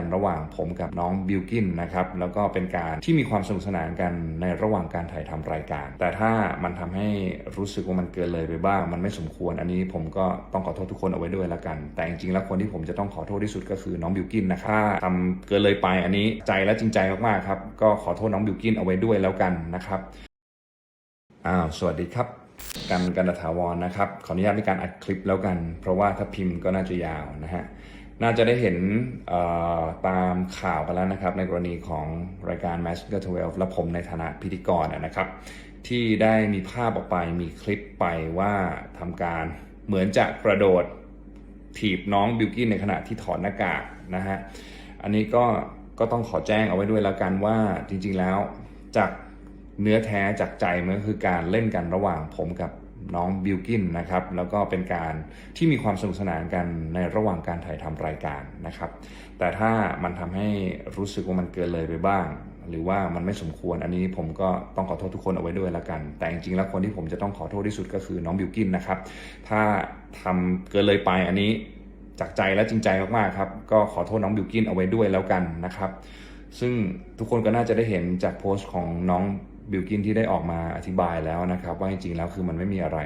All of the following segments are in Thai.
กันระหว่างผมกับน้องบิลกินนะครับแล้วก็เป็นการที่มีความสนุกสนานกันในระหว่างการถ่ายทำรายการ แต่ถ้ามันทำให้รู้สึกว่ามันเกินเลยไปบ้าง มันไม่สมควรอันนี้ผมก็ต้องขอโทษทุกคนเอาไว้ด้วยแล้วกัน แต่จริงๆแล้วคนที่ผมจะต้องขอโทษที่สุดก็คือน้องบิลกินนะครับถ้าทำเกินเลยไปอันนี้ใจและจริงใจมากๆครับก็ขอโทษน้องบิลกินเอาไว้ด้วยแล้วกันนะครับอ้าวสวัสดีครับกันกันถาวรนะครับ ขออนุญาตในการอัดคลิปแล้วกัน เพราะว่าถ้าพิมพ์ก็น่าจะยาวนะฮะ น่าจะได้เห็นตามข่าวกันแล้วนะครับ ในกรณีของรายการ Match the 12 และผมในฐานะพิธีกรนะครับ ที่ได้มีภาพออกไปมีคลิปไปว่าทำการเหมือนจะกระโดดถีบน้องบิวกินในขณะที่ถอดหน้ากากนะฮะ อันนี้ก็ก็ต้องขอแจ้งเอาไว้ด้วยแล้วกันว่าจริงๆแล้วจากเนื้อแท้จากใจมันก็คือการเล่นกันระหว่างผมกับ น้องบิวกินนะครับแล้วก็เป็นการที่มีความสนุกสนานกันในระหว่างการถ่ายทำรายการนะครับ แต่ถ้ามันทำให้รู้สึกว่ามันเกินเลยไปบ้าง หรือว่ามันไม่สมควรอันนี้ผมก็ต้องขอโทษทุกคนเอาไว้ด้วยล้วกัน แต่จริงๆแล้วคนที่ผมจะต้องขอโทษที่สุดก็คือน้องบิวกินนะครับ ถ้าทำเกินเลยไปอันนี้จากใจและจริงใจมากๆครับก็ขอโทษน้องบิวกินเอาไว้ด้วยแล้วกันนะครับ ซึ่งทุกคนก็น่าจะได้เห็นจากโพสต์ของน้อง บิวกินที่ได้ออกมาอธิบายแล้วนะครับ ว่าจริงๆแล้วคือมันไม่มีอะไร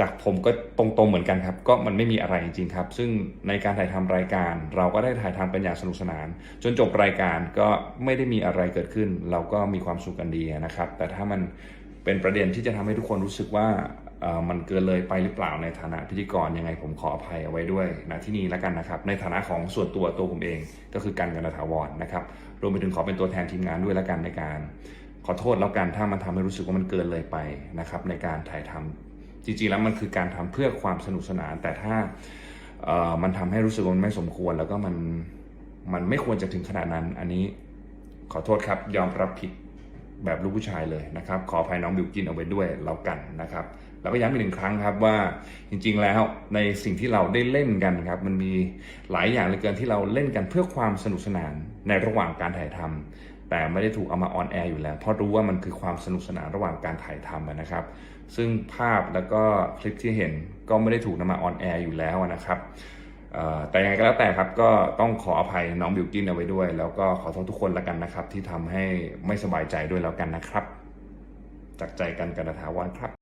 จากผมก็ตรงๆเหมือนกันครับ ก็มันไม่มีอะไรจริงๆครับ ซึ่งในการถ่ายทำรายการ เราก็ได้ถ่ายทำกันอย่างสนุกสนาน จนจบรายการก็ไม่ได้มีอะไรเกิดขึ้น เราก็มีความสุขกันดีนะครับ แต่ถ้ามันเป็นประเด็นที่จะทำให้ทุกคนรู้สึกว่ามันเกินเลยไปหรือเปล่าในฐานะพิธีกรยังไงผมขออภัยเอาไว้ด้วยนะที่นี่แล้วกันนะครับ ในฐานะของส่วนตัวตัวผมเองก็คือการกันตถาวรนะครับ รวมไปถึงขอเป็นตัวแทนทีมงานด้วยแล้วกันในการ ขอโทษแล้วกันถ้ามันทำให้รู้สึกว่ามันเกินเลยไปนะครับ ในการถ่ายทำจริงๆแล้วมันคือการทำเพื่อความสนุกสนาน แต่ถ้ามันทำให้รู้สึกว่ามันไม่สมควร แล้วก็มันมันไม่ควรจะถึงขนาดนั้น อันนี้ขอโทษครับยอมรับผิดแบบลูกผู้ชายเลยนะครับ ขออภัยน้องบิวกินเอาไว้ด้วยแล้วกันนะครับ แล้วก็ย้ำอีกหนึ่งครั้งครับว่าจริงๆแล้วในสิ่งที่เราได้เล่นกันครับ มันมีหลายอย่างเหลือเกินที่เราเล่นกันเพื่อความสนุกสนานในระหว่างการถ่ายทำ แต่ไม่ได้ถูกเอามาออนแอร์อยู่แล้ว เพราะรู้ว่ามันคือความสนุกสนานระหว่างการถ่ายทำนะครับ ซึ่งภาพแล้วก็คลิปที่เห็นก็ไม่ได้ถูกนำมาออนแอร์อยู่แล้วนะครับเอ่อแต่ยังไงก็แล้วแต่ครับก็ต้องขออภัยน้องบิวกินเอาไว้ด้วย แล้วก็ขอโทษทุกคนแล้วกันนะครับ ที่ทำให้ไม่สบายใจด้วยแล้วกันนะครับ จากใจกันกันตถาวรครับ